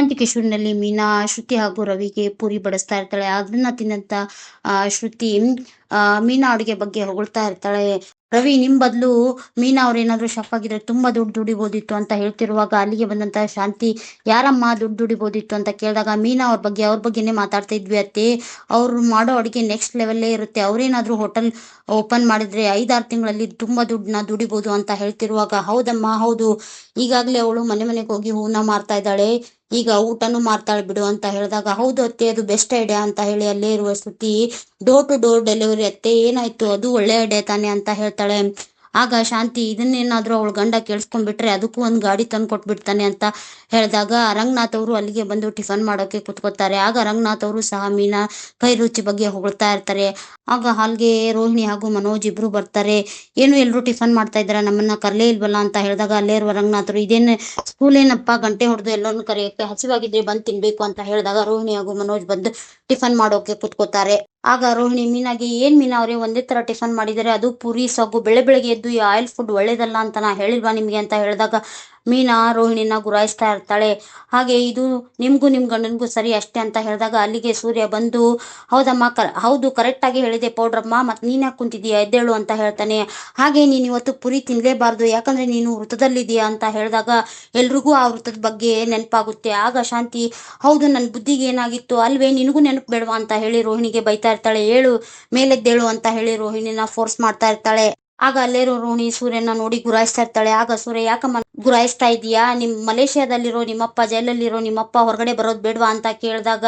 ಶಾಂತಿಕಿಶೋರ್ನಲ್ಲಿ ಮೀನಾ, ಶ್ರುತಿ ಹಾಗೂ ರವಿಗೆ ಪೂರಿ ಬಡಿಸ್ತಾ ಇರ್ತಾಳೆ. ಅದನ್ನ ತಿನ್ನಂತ ಶ್ರುತಿ ಮೀನಾ ಅಡುಗೆ ಬಗ್ಗೆ ಹೊಗಳ್ತಾ ಇರ್ತಾಳೆ. ರವಿ, ನಿಮ್ ಬದ್ಲು ಮೀನಾ ಅವ್ರ ಏನಾದ್ರು ಶಫ್ ಆಗಿದ್ರೆ ತುಂಬಾ ದುಡ್ಡು ದುಡಿಬೋದಿತ್ತು ಅಂತ ಹೇಳ್ತಿರುವಾಗ ಅಲ್ಲಿಗೆ ಬಂದಂತ ಶಾಂತಿ, ಯಾರಮ್ಮ ದುಡ್ಡು ದುಡಿಬೋದಿತ್ತು ಅಂತ ಕೇಳಿದಾಗ ಮೀನಾ ಅವ್ರ ಬಗ್ಗೆ, ಅವ್ರ ಬಗ್ಗೆನೇ ಮಾತಾಡ್ತಾ ಇದ್ವಿ ಅತ್ತೆ. ಅವ್ರು ಮಾಡೋ ಅಡುಗೆ ನೆಕ್ಸ್ಟ್ ಲೆವೆಲ್ಲೇ ಇರುತ್ತೆ. ಅವ್ರೇನಾದ್ರೂ ಹೋಟೆಲ್ ಓಪನ್ ಮಾಡಿದ್ರೆ ಐದಾರು ತಿಂಗಳಲ್ಲಿ ತುಂಬಾ ದುಡ್ಡನ್ನ ದುಡಿಬೋದು ಅಂತ ಹೇಳ್ತಿರುವಾಗ, ಹೌದಮ್ಮ, ಹೌದು. ಈಗಾಗ್ಲೇ ಅವಳು ಮನೆ ಮನೆಗೆ ಹೋಗಿ ಹೂನ ಮಾರ್ತಾ ಇದ್ದಾಳೆ. ಈಗ ಊಟನೂ ಮಾಡ್ತಾಳೆ ಬಿಡು ಅಂತ ಹೇಳಿದಾಗ, ಹೌದು ಅತ್ತೆ, ಅದು ಬೆಸ್ಟ್ ಐಡಿಯಾ ಅಂತ ಹೇಳಿ ಅಲ್ಲೇ ಇರುವ Shruti door to door delivery ಅತ್ತೆ, ಏನಾಯ್ತು? ಅದು ಒಳ್ಳೆ ಐಡಿಯಾ ತಾನೆ ಅಂತ ಹೇಳ್ತಾಳೆ. ಆಗ ಶಾಂತಿ, ಇದನ್ನೇನಾದ್ರೂ ಅವಳ ಗಂಡ ಕೇಳಿಸ್ಕೊಂಡ್ಬಿಟ್ರೆ ಅದಕ್ಕೂ ಒಂದು ಗಾಡಿ ತಂದು ಕೊಟ್ಬಿಡ್ತಾನೆ ಅಂತ ಹೇಳಿದಾಗ ರಂಗನಾಥ್ ಅವರು ಅಲ್ಲಿಗೆ ಬಂದು ಟಿಫನ್ ಮಾಡೋಕೆ ಕುತ್ಕೋತಾರೆ ಆಗ ರಂಗನಾಥ್ ಅವರು ಸಹ ಮೀನಾ ಕೈ ರುಚಿ ಬಗ್ಗೆ ಹೊಗಳ್ತಾ ಇರ್ತಾರೆ. ಆಗ ಹಾಲ್ಗೆ ರೋಹಿಣಿ ಹಾಗೂ ಮನೋಜ್ ಇಬ್ರು ಬರ್ತಾರೆ. ಏನು ಎಲ್ರು ಟಿಫನ್ ಮಾಡ್ತಾ ಇದ್ದಾರೆ? ನಮ್ಮನ್ನ ಕರ್ಲೇ ಇಲ್ವಲ್ಲ ಅಂತ ಹೇಳಿದಾಗ ಅಲ್ಲೇ ಇರುವ ರಂಗನಾಥರು ಇದೇನು ಸ್ಕೂಲ್ ಏನಪ್ಪ ಗಂಟೆ ಹೊಡೆದು ಎಲ್ಲರನ್ನು ಕರೆಯೋಕೆ ಹಸಿವಾಗಿದ್ರೆ ಬಂದು ತಿನ್ಬೇಕು ಅಂತ ಹೇಳಿದಾಗ ರೋಹಿಣಿ ಹಾಗೂ ಮನೋಜ್ ಬಂದು ಟಿಫನ್ ಮಾಡೋಕೆ ಕುತ್ಕೋತಾರೆ ಆಗ ರೋಹಿಣಿ, ಮೀನಾಗೆ ಏನ್ ಮೀನಾ ಅವ್ರಿ, ಒಂದೇ ತರ ಟಿಫನ್ ಮಾಡಿದರೆ ಅದು ಪೂರಿ, ಸೊಗ್ಗು ಬೆಳೆ ಬೆಳಗ್ಗೆ ಎದ್ದು ಈ ಆಯಿಲ್ ಫುಡ್ ಒಳ್ಳೇದಲ್ಲ ಅಂತ ನಾ ಹೇಳಿಲ್ವಾ ನಿಮ್ಗೆ ಅಂತ ಹೇಳಿದಾಗ ಮೀನಾ ರೋಹಿಣಿನ ಗುರಾಯಿಸ್ತಾ ಇರ್ತಾಳೆ. ಹಾಗೆ ಇದು ನಿಮ್ಗೂ ನಿಮ್ ಗಂಡನಿಗೂ ಸರಿ ಅಷ್ಟೇ ಅಂತ ಹೇಳಿದಾಗ ಅಲ್ಲಿಗೆ ಸೂರ್ಯ ಬಂದು, ಹೌದಮ್ಮ, ಕ, ಹೌದು ಕರೆಕ್ಟ್ ಆಗಿ ಹೇಳಿದೆ ಪೌಡ್ರಮ್ಮ ಮತ್ತೆ ನೀನ್ ಯಾಕೆ ಕುಂತಿದೀಯ ಎದ್ದೇಳು ಅಂತ ಹೇಳ್ತಾನೆ. ಹಾಗೆ ನೀನು ಇವತ್ತು ಪುರಿ ತಿನ್ಲೇಬಾರ್ದು, ಯಾಕಂದ್ರೆ ನೀನು ವೃತದಲ್ಲಿದೀಯಾ ಅಂತ ಹೇಳಿದಾಗ ಎಲ್ರಿಗೂ ಆ ವೃತ್ತದ ಬಗ್ಗೆ ನೆನಪಾಗುತ್ತೆ. ಆಗ ಶಾಂತಿ, ಹೌದು ನನ್ನ ಬುದ್ಧಿಗೆ ಏನಾಗಿತ್ತು? ಅಲ್ವೇ, ನಿನಗೂ ನೆನಪು ಬೇಡವಾ ಅಂತ ಹೇಳಿ ರೋಹಿಣಿಗೆ ಬೈತಾ ಇರ್ತಾಳೆ. ಏಳು, ಮೇಲೆದ್ದೇಳು, ಅಂತ ಹೇಳಿ ರೋಹಿಣಿನ ಫೋರ್ಸ್ ಮಾಡ್ತಾ ಇರ್ತಾಳೆ. ಆಗ ಅಲ್ಲೇರೋ ರೋಣಿ ಸೂರ್ಯನ ನೋಡಿ ಗುರಾಯಿಸ್ತಾ ಇರ್ತಾಳೆ. ಆಗ ಸೂರ್ಯ, ಯಾಕಮ್ಮ ಗುರಾಯಿಸ್ತಾ ಇದೀಯಾ ನಿಮ್ ಮಲೇಷ್ಯಾದಲ್ಲಿರೋ ನಿಮ್ಮಪ್ಪ ಜೈಲಲ್ಲಿರೋ ನಿಮ್ಮಪ್ಪ ಹೊರಗಡೆ ಬರೋದು ಬೇಡವಾ ಅಂತ ಕೇಳಿದಾಗ,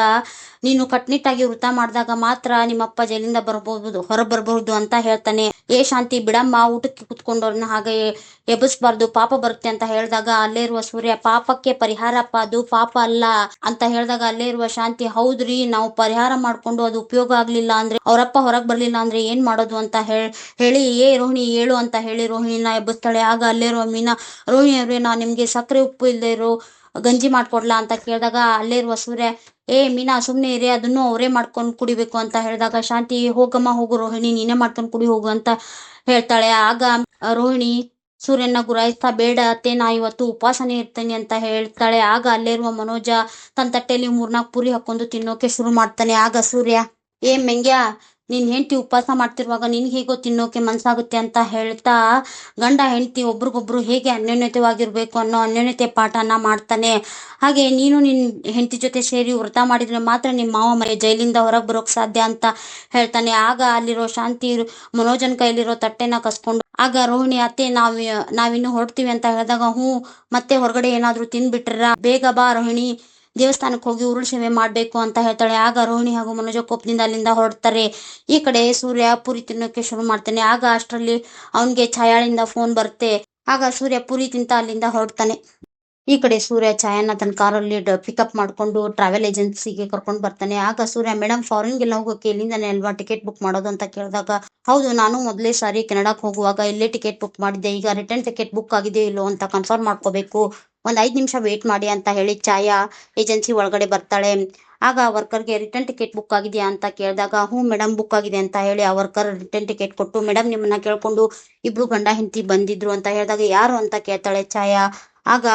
ನೀನು ಕಟ್ನಿಟ್ಟಾಗಿ ವೃತ ಮಾಡಿದಾಗ ಮಾತ್ರ ನಿಮ್ಮಪ್ಪ ಜೈಲಿಂದ ಬರಬಹುದು ಹೊರ ಬರ್ಬಹುದು ಅಂತ ಹೇಳ್ತಾನೆ. ಏ ಶಾಂತಿ, ಬಿಡಮ್ಮ, ಊಟಕ್ಕೆ ಕುತ್ಕೊಂಡವ್ರನ್ನ ಹಾಗೆ ಎಬ್ಬಿಸ್ಬಾರ್ದು, ಪಾಪ ಬರುತ್ತೆ ಅಂತ ಹೇಳಿದಾಗ ಅಲ್ಲೇ ಇರುವ ಸೂರ್ಯ, ಪಾಪಕ್ಕೆ ಪರಿಹಾರಪ್ಪ ಅದು ಪಾಪ ಅಲ್ಲ ಅಂತ ಹೇಳಿದಾಗ ಅಲ್ಲೇ ಇರುವ ಶಾಂತಿ, ಹೌದ್ರಿ, ನಾವು ಪರಿಹಾರ ಮಾಡ್ಕೊಂಡು ಅದು ಉಪಯೋಗ ಆಗ್ಲಿಲ್ಲ ಅಂದ್ರೆ, ಅವರಪ್ಪ ಹೊರಗ್ ಬರ್ಲಿಲ್ಲ ಅಂದ್ರೆ ಏನ್ ಮಾಡೋದು ಅಂತ ಹೇಳಿ, ಏ ರೋಹಿಣಿ ಹೇಳು ಅಂತ ಹೇಳಿ ರೋಹಿಣಿನ ಎಬ್ಬಿಸ್ತಾಳೆ. ಆಗ ಅಲ್ಲೇ ಮೀನಾ ರೋಹಿಣಿ ಅವ್ರೆ ನಾ ನಿಮ್ಗೆ ಸಕ್ಕರೆ ಉಪ್ಪು ಇಲ್ಲದೆ ಇರೋ, ಗಂಜಿ ಮಾಡ್ಕೊಡ್ಲಾ? ಅಂತ ಕೇಳಿದಾಗ ಅಲ್ಲಿರುವ ಸೂರ್ಯ, ಏ ಮೀನಾ, ಸುಮ್ನೆ ಇರಿ, ಅದನ್ನು ಅವರೇ ಮಾಡ್ಕೊಂಡು ಕುಡಿಬೇಕು ಅಂತ ಹೇಳಿದಾಗ ಶಾಂತಿ, ಹೋಗಮ್ಮ, ಹೋಗು ರೋಹಿಣಿ, ನೀನೇ ಮಾಡ್ಕೊಂಡು ಕುಡಿ, ಹೋಗು ಅಂತ ಹೇಳ್ತಾಳೆ. ಆಗ ರೋಹಿಣಿ ಸೂರ್ಯನ ಗುರಾಯಿಸ್ತಾ, ಬೇಡ ಅತ್ತೆ, ನಾ ಇವತ್ತು ಉಪಾಸನೆ ಇರ್ತೇನೆ ಅಂತ ಹೇಳ್ತಾಳೆ. ಆಗ ಅಲ್ಲಿರುವ ಮನೋಜ ತನ್ನ ತಟ್ಟೆಯಲ್ಲಿ ಮೂರ್ನಾಲ್ಕು ಪುರಿ ಹಾಕೊಂಡು ತಿನ್ನೋಕೆ ಶುರು ಮಾಡ್ತಾನೆ. ಆಗ ಸೂರ್ಯ, ಏ ಮೆಂಗ್ಯ ನೀನ್ ಹೆಂಡತಿ ಉಪವಾಸ ಮಾಡ್ತಿರುವಾಗ ನಿನ್ಗೆ ಹೇಗೋ ತಿನ್ನೋಕೆ ಮನ್ಸಾಗುತ್ತೆ ಅಂತ ಹೇಳ್ತಾ ಗಂಡ ಹೆಂಡತಿ ಒಬ್ರಿಗೊಬ್ರು ಹೇಗೆ ಅನ್ಯೋನ್ಯತೆವಾಗಿರ್ಬೇಕು ಅನ್ನೋ ಅನ್ಯೋನ್ಯತೆ ಪಾಠನ ಮಾಡ್ತಾನೆ. ಹಾಗೆ ನೀನು ನಿನ್ ಹೆಂಡತಿ ಜೊತೆ ಸೇರಿ ವ್ರತ ಮಾಡಿದ್ರೆ ಮಾತ್ರ ನಿಮ್ಮ ಮಾವ ಮನೆ ಜೈಲಿಂದ ಹೊರಗೆ ಬರೋಕ್ ಸಾಧ್ಯ ಅಂತ ಹೇಳ್ತಾನೆ. ಆಗ ಅಲ್ಲಿರೋ ಶಾಂತಿ ಮನೋಜನ್ ಕೈಲಿರೋ ತಟ್ಟೆನ ಕಸ್ಕೊಂಡು, ಆಗ ರೋಹಿಣಿ, ಅತ್ತೆ, ನಾವ್, ನಾವಿನ್ನು ಹೊರಡ್ತೀವಿ ಅಂತ ಹೇಳಿದಾಗ, ಹ್ಞೂ, ಮತ್ತೆ ಹೊರಗಡೆ ಏನಾದ್ರೂ ತಿನ್ಬಿಟ್ರ? ಬೇಗ ಬಾ ರೋಹಿಣಿ. ದೇವಸ್ಥಾನಕ್ಕೆ ಹೋಗಿ ಉರುಳು ಸೇವೆ ಮಾಡಬೇಕು ಅಂತ ಹೇಳ್ತಾಳೆ. ಆಗ ರೋಹಿಣಿ ಹಾಗೂ ಮನೋಜ ಕೋಪದಿಂದ ಅಲ್ಲಿಂದ ಹೊರಡ್ತಾರೆ. ಈ ಕಡೆ ಸೂರ್ಯ ಪುರಿ ತಿನ್ನೋಕೆ ಶುರು ಮಾಡ್ತಾನೆ. ಆಗ ಅಷ್ಟರಲ್ಲಿ ಅವನಿಗೆ ಛಾಯಾಳಿಂದ ಫೋನ್ ಬರುತ್ತೆ. ಆಗ ಸೂರ್ಯ ಪುರಿ ತಿಂತ ಅಲ್ಲಿಂದ ಹೊರಡ್ತಾನೆ. ಈ ಕಡೆ ಸೂರ್ಯ ಛಾಯಾನ ತನ್ನ ಕಾರಲ್ಲಿ ಪಿಕಪ್ ಮಾಡ್ಕೊಂಡು ಟ್ರಾವೆಲ್ ಏಜೆನ್ಸಿಗೆ ಕರ್ಕೊಂಡು ಬರ್ತಾನೆ. ಆಗ ಸೂರ್ಯ ಮೇಡಮ್ ಫಾರಿನ್ಗೆಲ್ಲ ಹೋಗೋಕೆ ಇಲ್ಲಿಂದಾನೆ ಅಲ್ವಾ ಟಿಕೆಟ್ ಬುಕ್ ಮಾಡೋದು? ಅಂತ ಕೇಳಿದಾಗ, ಹೌದು, ನಾನು ಮೊದಲೇ ಸಾರಿ ಕೆನಡಾಕ್ ಹೋಗುವಾಗ ಇಲ್ಲೇ ಟಿಕೆಟ್ ಬುಕ್ ಮಾಡಿದ್ದೆ. ಈಗ ರಿಟರ್ನ್ ಟಿಕೆಟ್ ಬುಕ್ ಆಗಿದೆ ಇಲ್ಲೋ ಅಂತ ಕನ್ಫರ್ಮ್ ಮಾಡ್ಕೋಬೇಕು. ಒಂದ್ ಐದ್ ನಿಮಿಷ ವೇಟ್ ಮಾಡಿ ಅಂತ ಹೇಳಿ ಛಾಯಾ ಏಜೆನ್ಸಿ ಒಳಗಡೆ ಬರ್ತಾಳೆ. ಆಗ ಆ ವರ್ಕರ್ಗೆ ರಿಟರ್ನ್ ಟಿಕೆಟ್ ಬುಕ್ ಆಗಿದೆಯಾ ಅಂತ ಕೇಳಿದಾಗ, ಹ್ಞೂ ಮೇಡಮ್ ಬುಕ್ ಆಗಿದೆ ಅಂತ ಹೇಳಿ ಆ ವರ್ಕರ್ ರಿಟರ್ನ್ ಟಿಕೆಟ್ ಕೊಟ್ಟು ಮೇಡಮ್ ನಿಮ್ಮನ್ನ ಕೇಳ್ಕೊಂಡು ಇಬ್ರು ಗಂಡ ಹೆಂಡತಿ ಬಂದಿದ್ರು ಅಂತ ಹೇಳಿದಾಗ, ಯಾರು ಅಂತ ಕೇಳ್ತಾಳೆ ಛಾಯಾ ಆಗ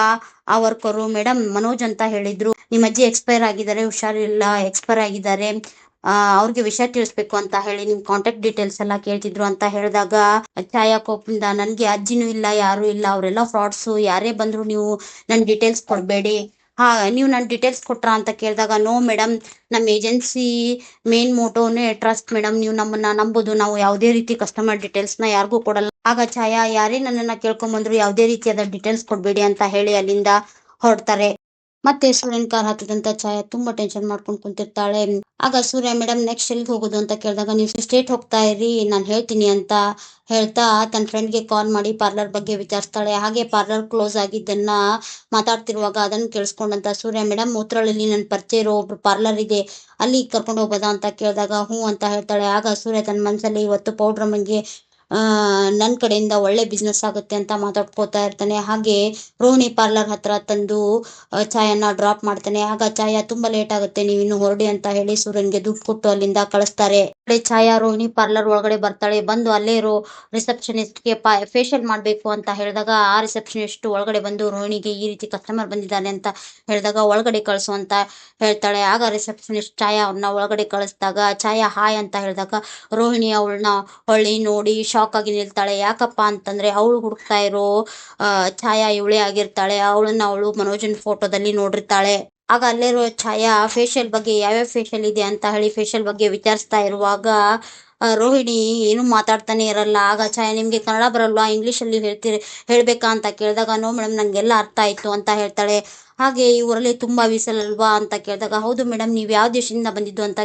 ಆ ವರ್ಕರು ಮೇಡಮ್ ಮನೋಜ್ ಅಂತ ಹೇಳಿದ್ರು. ನಿಮ್ಮ ಅಜ್ಜಿ ಎಕ್ಸ್ಪೈರ್ ಆಗಿದ್ದಾರೆ, ಹುಷಾರಿಲ್ಲ ಎಕ್ಸ್ಪೈರ್ ಆಗಿದ್ದಾರೆ. ಅವ್ರಿಗೆ ವಿಷಯ ತಿಳಿಸ್ಬೇಕು ಅಂತ ಹೇಳಿ ನಿಮ್ ಕಾಂಟ್ಯಾಕ್ಟ್ ಡೀಟೇಲ್ಸ್ ಎಲ್ಲ ಕೇಳ್ತಿದ್ರು ಅಂತ ಹೇಳಿದಾಗ, ಛಾಯಾ ಕೋಪಿಂದ ನನ್ಗೆ ಅಜ್ಜಿನೂ ಇಲ್ಲ, ಯಾರು ಇಲ್ಲ, ಅವರೆಲ್ಲ ಫ್ರಾಡ್ಸು ಯಾರೇ ಬಂದ್ರು ನೀವು ನನ್ ಡೀಟೇಲ್ಸ್ ಕೊಡ್ಬೇಡಿ. ಹಾ, ನೀವು ನನ್ನ ಡೀಟೇಲ್ಸ್ ಕೊಟ್ರ ಅಂತ ಕೇಳಿದಾಗ ನೋ ಮೇಡಮ್ ನಮ್ಮ ಏಜೆನ್ಸಿ ಮೇನ್ ಮೋಟೋನೇ ಟ್ರಸ್ಟ್ ಮೇಡಮ್ ನೀವು ನಮ್ಮನ್ನ ನಂಬೋದು, ನಾವು ಯಾವುದೇ ರೀತಿ ಕಸ್ಟಮರ್ ಡೀಟೇಲ್ಸ್ನ ಯಾರಿಗೂ ಕೊಡಲ್ಲ. ಆಗ ಛಾಯಾ, ಯಾರೇ ನನ್ನನ್ನ ಕೇಳ್ಕೊಂಬಂದ್ರು, ಯಾವುದೇ ರೀತಿಯಾದ ಡೀಟೇಲ್ಸ್ ಕೊಡ್ಬೇಡಿ ಅಂತ ಹೇಳಿ ಅಲ್ಲಿಂದ ಹೊರಡ್ತಾರೆ. ಮತ್ತೆ ಸೂರ್ಯನ್ ಕಾರ್ ಹತ್ತದಂತ ಛಾಯಾ ತುಂಬಾ ಟೆನ್ಷನ್ ಮಾಡ್ಕೊಂಡು ಕುಂತಿರ್ತಾಳೆ. ಆಗ ಸೂರ್ಯ ಮೇಡಮ್ ನೆಕ್ಸ್ಟ್ ಎಲ್ಲಿಗೆ ಹೋಗೋದು? ಅಂತ ಕೇಳಿದಾಗ, ನೀವು ಸ್ಟೇಟ್ ಹೋಗ್ತಾ ಇರಿ, ನಾನು ಹೇಳ್ತೀನಿ ಅಂತ ಹೇಳ್ತಾ ತನ್ನ ಫ್ರೆಂಡ್ಗೆ ಕಾಲ್ ಮಾಡಿ ಪಾರ್ಲರ್ ಬಗ್ಗೆ ವಿಚಾರಿಸ್ತಾಳೆ. ಹಾಗೆ ಪಾರ್ಲರ್ ಕ್ಲೋಸ್ ಆಗಿದ್ದನ್ನ ಮಾತಾಡ್ತಿರುವಾಗ ಅದನ್ನ ಕೇಳಿಸ್ಕೊಂಡಂತ ಸೂರ್ಯ ಮೇಡಮ್ ಮೂತ್ರಳಲ್ಲಿ ನನ್ನ ಪರಿಚಯ ಇರೋ ಒಬ್ರು ಪಾರ್ಲರ್ ಇದೆ, ಅಲ್ಲಿ ಕರ್ಕೊಂಡು ಹೋಗೋದಾ? ಅಂತ ಕೇಳಿದಾಗ, ಹ್ಞೂ ಅಂತ ಹೇಳ್ತಾಳೆ. ಆಗ ಸೂರ್ಯ ತನ್ನ ಮನಸ್ಸಲ್ಲಿ ಇವತ್ತು ಪೌಡ್ರಮ್ಮಂಗೆ ನನ್ನ ಕಡೆಯಿಂದ ಒಳ್ಳೆ ಬಿಸ್ನೆಸ್ ಆಗುತ್ತೆ ಅಂತ ಮಾತಾಡ್ಕೋತಾ ಇರ್ತಾನೆ. ಹಾಗೆ ರೋಹಿಣಿ ಪಾರ್ಲರ್ ಹತ್ರ ತಂದು ಚಾಯನ್ನ ಡ್ರಾಪ್ ಮಾಡ್ತಾನೆ. ಆಗ ಛಾಯಾ ತುಂಬಾ ಲೇಟ್ ಆಗುತ್ತೆ. ನೀವು ಇನ್ನು ಹೊರಡಿ ಅಂತ ಹೇಳಿ ಸೂರ್ಯನ್ಗೆ ದುಡ್ಡು ಕೊಟ್ಟು ಅಲ್ಲಿಂದ ಕಳಿಸ್ತಾರೆ. ಕಡೆ ಛಾಯಾ ರೋಹಿಣಿ ಪಾರ್ಲರ್ ಒಳಗಡೆ ಬರ್ತಾಳೆ. ಬಂದು ಅಲ್ಲೇ ಇರೋ ರಿಸೆಪ್ಷನಿಸ್ಟ್ಗೆ ಪಾ ಫೇಶಿಯಲ್ ಮಾಡಬೇಕು ಅಂತ ಹೇಳಿದಾಗ ಆ ರಿಸೆಪ್ಷನಿಸ್ಟ್ ಒಳಗಡೆ ಬಂದು ರೋಹಿಣಿಗೆ ಈ ರೀತಿ ಕಸ್ಟಮರ್ ಬಂದಿದ್ದಾನೆ ಅಂತ ಹೇಳಿದಾಗ ಒಳಗಡೆ ಕಳಿಸು ಅಂತ ಹೇಳ್ತಾಳೆ. ಆಗ ರಿಸೆಪ್ಷನಿಸ್ಟ್ ಛಾಯಾ ಅವ್ರನ್ನ ಒಳಗಡೆ ಕಳಿಸಿದಾಗ ಛಾಯಾ ಹಾಯ್ ಅಂತ ಹೇಳಿದಾಗ ರೋಹಿಣಿ ಅವಳನ್ನ ಹೊಳ್ಳಿ ನೋಡಿ ಶಾಕ್ ಆಗಿ ನಿಲ್ತಾಳೆ. ಯಾಕಪ್ಪ ಅಂತಂದ್ರೆ ಅವಳು ಹುಡುಕ್ತಾ ಇರೋ ಛಾಯಾ ಇವಳೇ ಆಗಿರ್ತಾಳೆ. ಅವಳನ್ನ ಅವಳು ಮನೋಜನ್ ಫೋಟೋದಲ್ಲಿ ನೋಡಿರ್ತಾಳೆ. ಆಗ ಅಲ್ಲಿರೋ ಛಾಯಾ ಫೇಶಿಯಲ್ ಬಗ್ಗೆ ಯಾವ್ಯಾವ ಫೇಶಿಯಲ್ ಇದೆ ಅಂತ ಹೇಳಿ ಫೇಶಿಯಲ್ ಬಗ್ಗೆ ವಿಚಾರಿಸ್ತಾ ಇರುವಾಗ ರೋಹಿಣಿ ಏನು ಮಾತಾಡ್ತಾನೆ ಇರಲ್ಲ. ಆಗ ಛಾಯಾ, ನಿಮ್ಗೆ ಕನ್ನಡ ಬರಲ್ವಾ? ಇಂಗ್ಲೀಷಲ್ಲಿ ಹೇಳ್ತೀರಿ, ಹೇಳ್ಬೇಕಾ? ಅಂತ ಕೇಳಿದಾಗ, ನೋ ಮೇಡಮ್ ನಂಗೆಲ್ಲ ಅರ್ಥ ಆಯ್ತು ಅಂತ ಹೇಳ್ತಾಳೆ. ಹಾಗೆ ಈ ಊರಲ್ಲಿ ತುಂಬಾ ಬಿಸಿಲಲ್ವಾ ಅಂತ ಕೇಳಿದಾಗ, ಹೌದು ಮೇಡಮ್ ನೀವು ಯಾವ ದೇಶದಿಂದ ಬಂದಿದ್ದು ಅಂತ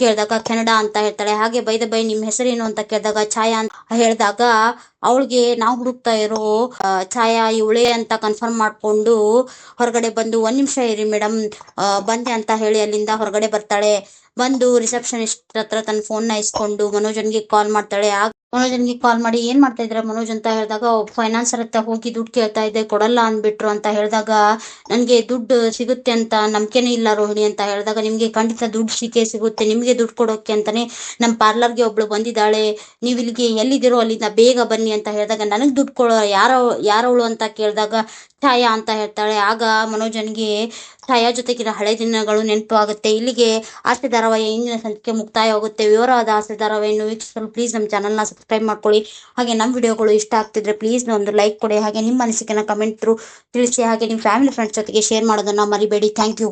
ಕೇಳಿದಾಗ, ಕೆನಡಾ ಅಂತ ಹೇಳ್ತಾಳೆ. ಹಾಗೆ ಬೈದ ಬೈ, ನಿಮ್ಮ ಹೆಸರೇನು? ಅಂತ ಕೇಳಿದಾಗ, ಛಾಯಾ ಅಂತ ಹೇಳಿದಾಗ, ಅವಳಿಗೆ ನಾವು ಹುಡುಕ್ತಾ ಇರೋ ಛಾಯಾ, ಇವಳೆ ಅಂತ ಕನ್ಫರ್ಮ್ ಮಾಡ್ಕೊಂಡು ಹೊರಗಡೆ ಬಂದು, ಒಂದ್ ನಿಮಿಷ ಇರಿ ಮೇಡಮ್ ಬಂದೆ ಅಂತ ಹೇಳಿ ಅಲ್ಲಿಂದ ಹೊರಗಡೆ ಬರ್ತಾಳೆ. ಬಂದು ರಿಸೆಪ್ಷನಿಸ್ಟ್ ಹತ್ರ ತನ್ನ ಫೋನ್ನ ಇಸ್ಕೊಂಡು ಮನೋಜನ್ಗೆ ಕಾಲ್ ಮಾಡ್ತಾಳೆ. ಆಗ ಮನೋಜನ್ಗೆ ಕಾಲ್ ಮಾಡಿ ಏನ್ ಮಾಡ್ತಾ ಇದ್ರ ಮನೋಜ್ ಅಂತ ಹೇಳಿದಾಗ ಫೈನಾನ್ಸರ್ ಹತ್ರ ಹೋಗಿ ದುಡ್ಡು ಕೇಳ್ತಾ ಇದ್ದೆ, ಕೊಡಲ್ಲ ಅಂದ್ಬಿಟ್ರು ಅಂತ ಹೇಳಿದಾಗ, ನನ್ಗೆ ದುಡ್ಡು ಸಿಗುತ್ತೆ ಅಂತ ನಂಬಿಕೆನೇ ಇಲ್ಲ ರೋಹಿಣಿ ಅಂತ ಹೇಳಿದಾಗ, ನಿಮ್ಗೆ ಖಂಡಿತ ದುಡ್ಡು ಸಿಕ್ಕೇ ಸಿಗುತ್ತೆ, ನಿಮ್ಗೆ ದುಡ್ಡು ಕೊಡೋಕೆ ಅಂತಾನೆ ನಮ್ಮ ಪಾರ್ಲರ್ಗೆ ಒಬ್ಳು ಬಂದಿದ್ದಾಳೆ, ನೀವು ಇಲ್ಲಿಗೆ ಎಲ್ಲಿದ್ದೀರೋ ಅಲ್ಲಿಂದ ಬೇಗ ಬನ್ನಿ ಅಂತ ಹೇಳಿದಾಗ, ನನಗೆ ದುಡ್ಡು ಕೊಡೋ ಯಾರೋ ಯಾರವಳು ಅಂತ ಕೇಳಿದಾಗ ಛಾಯಾ ಅಂತ ಹೇಳ್ತಾಳೆ. ಆಗ ಮನೋಜನ್ಗೆ ಛಾಯಾ ಜೊತೆಗಿನ ಹಳೆ ದಿನಗಳು ನೆನಪು ಆಗುತ್ತೆ ಇಲ್ಲಿಗೆ ಆಸ್ತಿ ಧಾರಾವಾಹಿ ಇಂದಿನ ಸಂಚಿಕೆ ಮುಕ್ತಾಯವಾಗುತ್ತೆ. ವಿವರವಾದ ಆಸ್ತಿ ಧಾರಾವಾಹಿಯನ್ನು ವೀಕ್ಷಿಸಲು ಪ್ಲೀಸ್ ನಮ್ಮ ಚಾನಲ್ನ ಸಬ್ಸ್ಕ್ರೈಬ್ ಮಾಡ್ಕೊಳ್ಳಿ. ಹಾಗೆ ನಮ್ಮ ವಿಡಿಯೋಗಳು ಇಷ್ಟ ಆಗ್ತಿದ್ರೆ ಪ್ಲೀಸ್ ಒಂದು ಲೈಕ್ ಕೊಡಿ. ಹಾಗೆ ನಿಮ್ಮ ಅನಿಸಿಕೆನ ಕಮೆಂಟ್ ತ್ರೂ ತಿಳಿಸಿ. ಹಾಗೆ ನಿಮ್ಮ ಫ್ಯಾಮಿಲಿ ಫ್ರೆಂಡ್ಸ್ ಜೊತೆಗೆ ಶೇರ್ ಮಾಡೋದನ್ನು ಮರಿಬೇಡಿ. Thank you